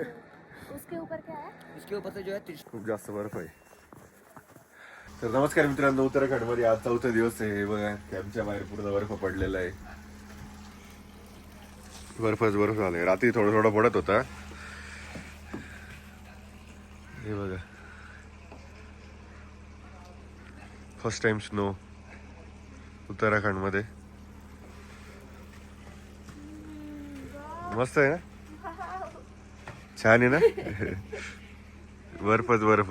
उसके ऊपर क्या है? इसके ऊपर से जो है खूप जास्त बर्फ आहे. तर नमस्कार मित्रांनो उत्तराखंडमध्ये आज चौथा दिवस आहे. हे बघा कॅम्पच्या बाहेर पूर्ण बर्फ पडलेला आहे. बर्फच बर्फ झालाय. रात्री थोडं थोडं पडत होता. हे बघा. फर्स्ट टाइम स्नो उत्तराखंडमध्ये मस्त आहे ना? छान आहे ना? बर्फच बर्फ.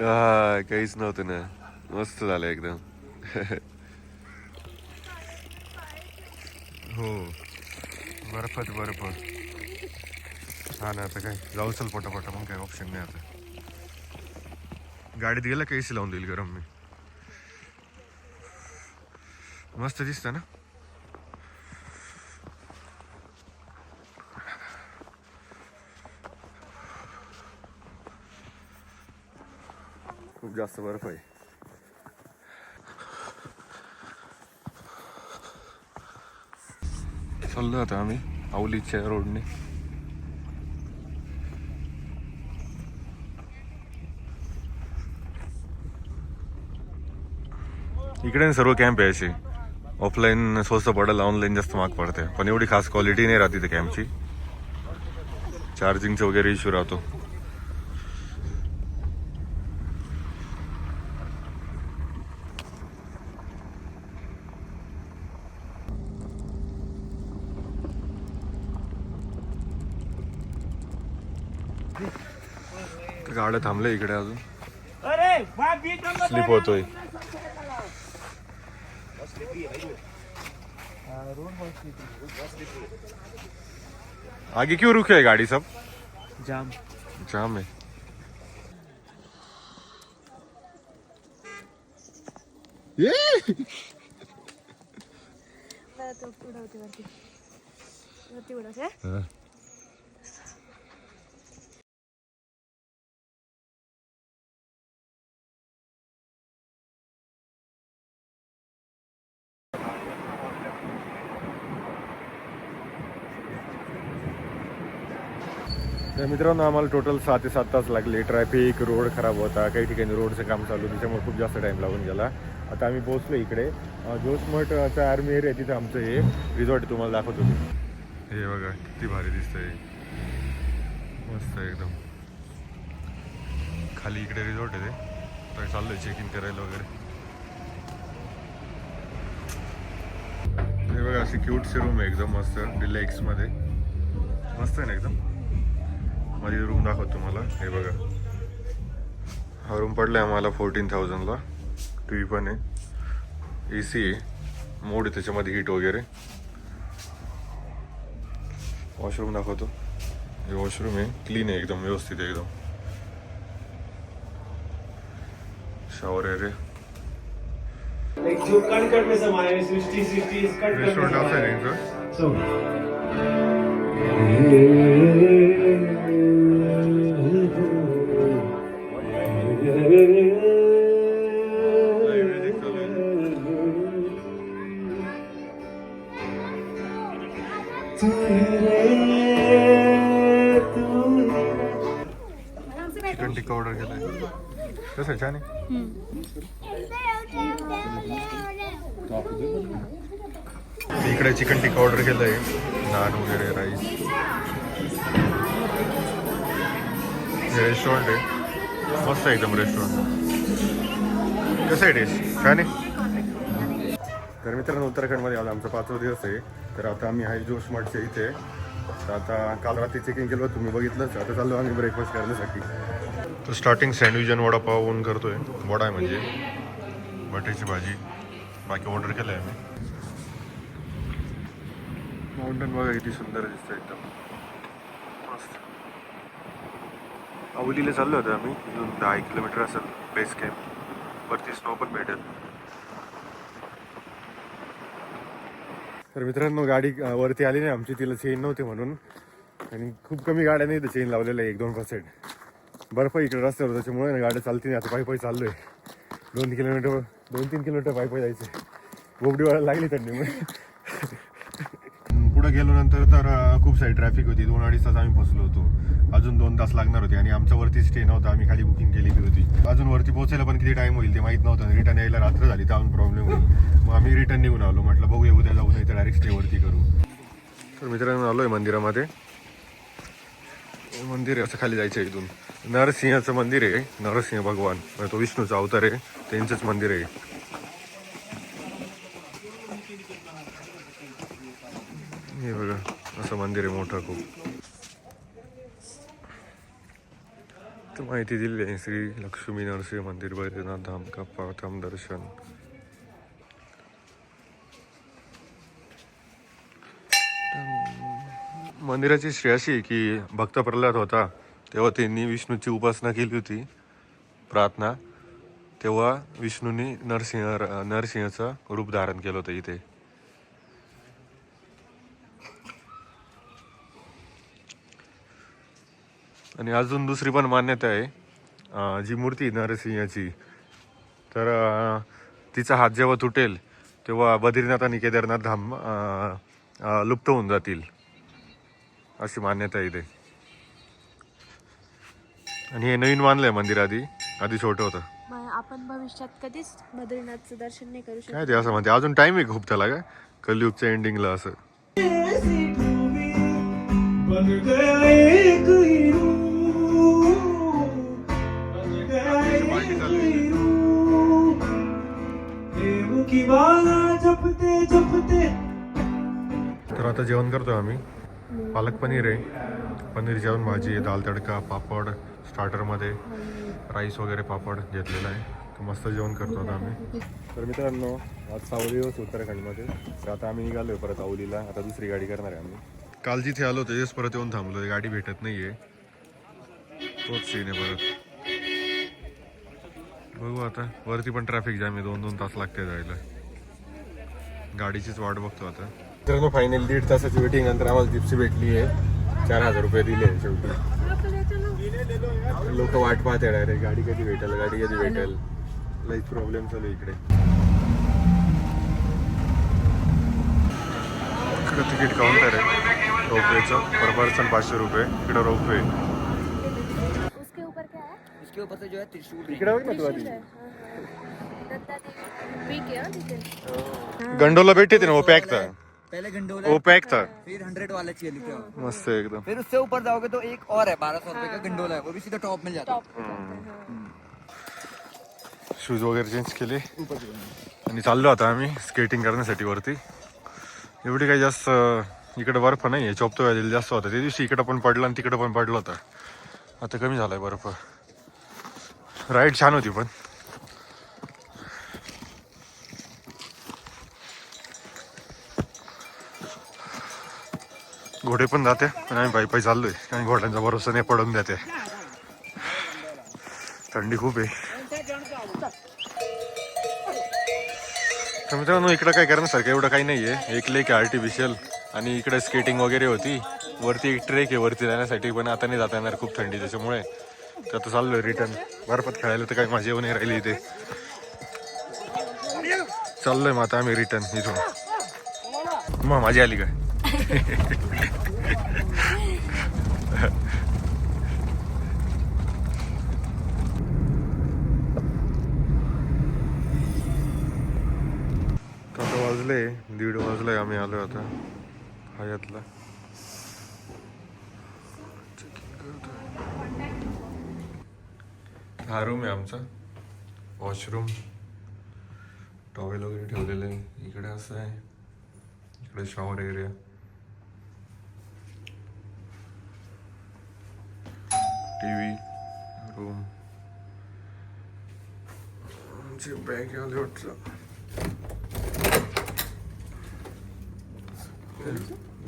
हा काहीच नव्हतं ना. मस्त झालं एकदम. हो. बर्फच बर्फ. छान आहे आता काय? जाऊ चल पटापटा मग काय ऑप्शन नाही आता. गाडीत गेला काहीच लावून देईल गरम मी? मस्त दिसतं ना? जास्त बर्फ़ आहे चाललो आता आम्ही आवलीच्या रोडने इकडे सर्व कॅम्प आहे असे ऑफलाईन स्वस्त पडेल ऑनलाईन जास्त महाग पडते पण एवढी खास क्वालिटी नाही राहते त्या कॅम्पची चार्जिंगचा वगैरे इश्यू राहतो गाड्या थांबल्या इकडे अजून स्लिप होतोय आगे क्यों रुके है गाड़ी सब? जाम। जाम है। ये! तो उडवते वरती वरती उडवते तर मित्रांनो आम्हाला टोटल सहा ते सात तास लागले. ट्रॅफिक रोड खराब होता. काही ठिकाणी रोडचं काम चालू त्याच्यामुळे खूप जास्त टाईम लागून गेला. आता आम्ही पोहोचलो इकडे. अं, जोशमठचा आर्मी एरिया तिथं आमचं हे रिझॉर्ट तुम्हाला दाखवतो मी. हे बघा किती भारी दिसतंय. मस्त आहे एकदम. खाली इकडे रिझॉर्ट आहे ते. तर चाललोय चेक इन करायला वगैरे. हे बघा अशी क्यूटशी रूम आहे एकदम मस्त. डिलेक्समध्ये मस्त आहे ना एकदम? मध्ये रूम दाखवतो तुम्हाला. हे बघा. हा रूम पडलाय आम्हाला फोर्टीन थाउजंडला टी व्ही पण आहे. ए सी आहे. मोड आहे त्याच्यामध्ये हीट वगैरे. वॉशरूम दाखवतो. हे वॉशरूम आहे. क्लीन आहे एकदम व्यवस्थित आहे एकदम. शॉवर एरिया एक जो कण कण में समाये है, सृष्टि सृष्टि इस कण कण में रेस्टॉरंट समाये आहे सो चिकन टिक्का ऑर्डर केलाय कसं आहे छान आहे इकडे चिकन टिक्का ऑर्डर केलंय. नान वगैरे राईस हे रेस्टॉरंट आहे. मस्त आहे एकदम रेस्टॉरंट कसं आहे टेस्ट छान आहे. तर मित्रांनो उत्तराखंडमध्ये आज आमचा पाचवा दिवस आहे. तर आता आम्ही आहे जोश मठच्या इथे. तर आता काल रात्री चेकिंग केलं तुम्ही बघितलंच. आता चाललो आम्ही ब्रेकफास्ट करण्यासाठी. तर स्टार्टिंग सँडविच आणि वडापाव ओन करतोय. वडा आहे म्हणजे. बटाट्याची भाजी. बाकी ऑर्डर केलं आहे आम्ही. माउंटन बघा किती सुंदर दिसतं एकदम. मस्त. अवलीला चाललो होतो आम्ही. इथून दहा एक किलोमीटर असेल बेस कॅम्प वरती स्नो पण भेटेल. तर मित्रांनो गाडी वरती आली नाही. आमची तिला चेन नव्हती म्हणून. आणि खूप कमी गाड्या नाही चेन लावलेलं आहे एक दोन पर्सेंट बर्फ इकडे रस्त्यावर त्याच्यामुळे ना गाड्या चालती नाही. आता पायी पायी आहे दोन किलोमीटर दोन तीन किलोमीटर पायी पायी जायचं बोबडी वाढायला लागली थंडीमुळे गेलो नंतर तर खूप सारी ट्रॅफिक होती. दोन अडीच तास आम्ही पोहोचलो होतो. अजून दोन तास लागणार होते आणि आमच्या वरती स्टे नव्हता. आम्ही खाली बुकिंग केलेली होती. अजून वरती पोहोचायला पण किती टाइम होईल ते माहीत नव्हतं. रिटर्न यायला रात्र झाली त्याहून प्रॉब्लेम होईल. मग आम्ही रिटर्न निघून आलो. म्हटलं बघूया उद्या जाऊ नाही तर डायरेक्ट स्टे वरती करू. तर मित्रांनो आलोय मंदिरामध्ये. मंदिर आहे असं खाली जायचं आहे इथून. नरसिंहाचं मंदिर आहे. नरसिंह भगवान. तो विष्णूचा अवतार आहे. त्यांचंच मंदिर आहे हे बघा असं मंदिर आहे मोठं खूप. तर माहिती दिली आहे श्री लक्ष्मी नरसिंह मंदिर बैद्यनाथ धाम का प्रथम दर्शन. मंदिराची श्री अशी की भक्त प्रल्हाद होता तेव्हा त्यांनी विष्णूची उपासना केली होती प्रार्थना. तेव्हा विष्णूंनी नरसिंह नरसिंहाचं रूप धारण केलं होतं इथे. आणि अजून दुसरी पण मान्यता आहे जी मूर्ती नरसिंहाची. तर तिचा हात जेव्हा तुटेल तेव्हा बद्रीनाथ आणि केदारनाथ धाम लुप्त होऊन जातील. अशी मान्यता आहे इथे. आणि हे नवीन बांधलंय मंदिर आधी आधी छोटं होतं. आपण भविष्यात कधीच बद्रीनाथचं दर्शन नाही करू शकतो. काय ते असं म्हणते अजून टाइम आहे खूप त्याला काय? कलियुगच्या एंडिंगला असं. की माला जपते जपते। तर आता जेवण करतोय आम्ही. पालक पनीर आहे. पनीर जेवण भाजी आहे दाल तडका पापड स्टार्टरमध्ये राईस वगैरे पापड घेतलेला आहे. तर मस्त जेवण करतो आता आम्ही. तर मित्रांनो आज सावली दिवस उत्तराखंडमध्ये. तर आता आम्ही निघालोय परत औलीला आता दुसरी गाडी करणार आहे आम्ही. काल जिथे आलो होतो तेच परत येऊन थांबलो गाडी भेटत नाहीये. तोच सीन आहे परत. बघू आता. वरती पण ट्रॅफिक जाम आहे. दोन दोन तास लागते जायला. गाडीचीच वाट बघतो आता. मित्रांनो फायनल दीड तासाची वेटिंग नंतर आम्हाला जिप्सी भेटली आहे. चार हजार रुपये दिले शेवटी. लोक वाट पाहते डायरेक्ट गाडी कधी भेटेल? गाडी कधी भेटेल? लईच प्रॉब्लेम चालू इकडे. तिकीट काउंटर आहे. रोपवेचं. पर पर्सन पाचशे रुपये. इकडे रोपवे. इसके ऊपर से जो है त्रिशूल इकडे बघ ना तू हाँ, तिथे गंडोला भेटते थे ना वो पैक था। पहले गंडोला वो पैक था। फिर हंड्रेड वाला चाहिए लिखे हो मस्त है एकदम। फिर उससे ऊपर जाओगे तो एक और है बारह सौ रुपए का गंडोला है वो भी सीधा टॉप मिल जाता है। शूज वगैरे चेंज केले आणि चाललो आता आम्ही स्केटिंग करण्यासाठी वरती. एवढी काही जास्त इकडे बर्फ नाही आहे चोपतो व्हॅलीला जास्त होता. त्या दिवशी इकडं पण पडला आणि तिकडं पण पडलं होता. आता कमी झालाय बर्फ. राईड छान होती पण. घोडे पण जाते पण आम्ही पायी पायी चाललोय. आणि घोड्यांचा भरोसा नाही पडून देते थंडी खूप आहे. तर मित्रांनो इकडं काय करण्यासारखं एवढं काही नाहीये एक लेक आहे आर्टिफिशियल आणि इकडे स्केटिंग वगैरे होती. वरती एक ट्रेक आहे वरती जाण्यासाठी पण आता नाही जाता येणार खूप थंडी त्याच्यामुळे. तर आता चाललोय रिटर्न बर्फात खेळायला तर काही माझी येऊन नाही राहिली इथे. चाललोय मग आता आम्ही रिटर्न इथून. मग माझी आली काय? आता वाजले? दीड वाजले आम्ही आलो आता. हयातला. हा रूम आहे आमचा. वॉशरूम टॉवेल वगैरे ठेवलेलं. आहे इकडे असं आहे. इकडे shower area T V room आमची बॅग आली वाटलं.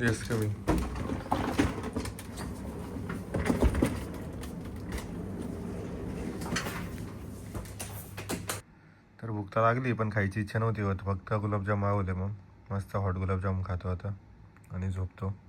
Yes, coming. तर भूक तर लागली पण खायची इच्छा नव्हती होत. फक्त गुलाबजाम आवले मग. मस्त हॉट गुलाबजाम खातो आता. आणि झोपतो.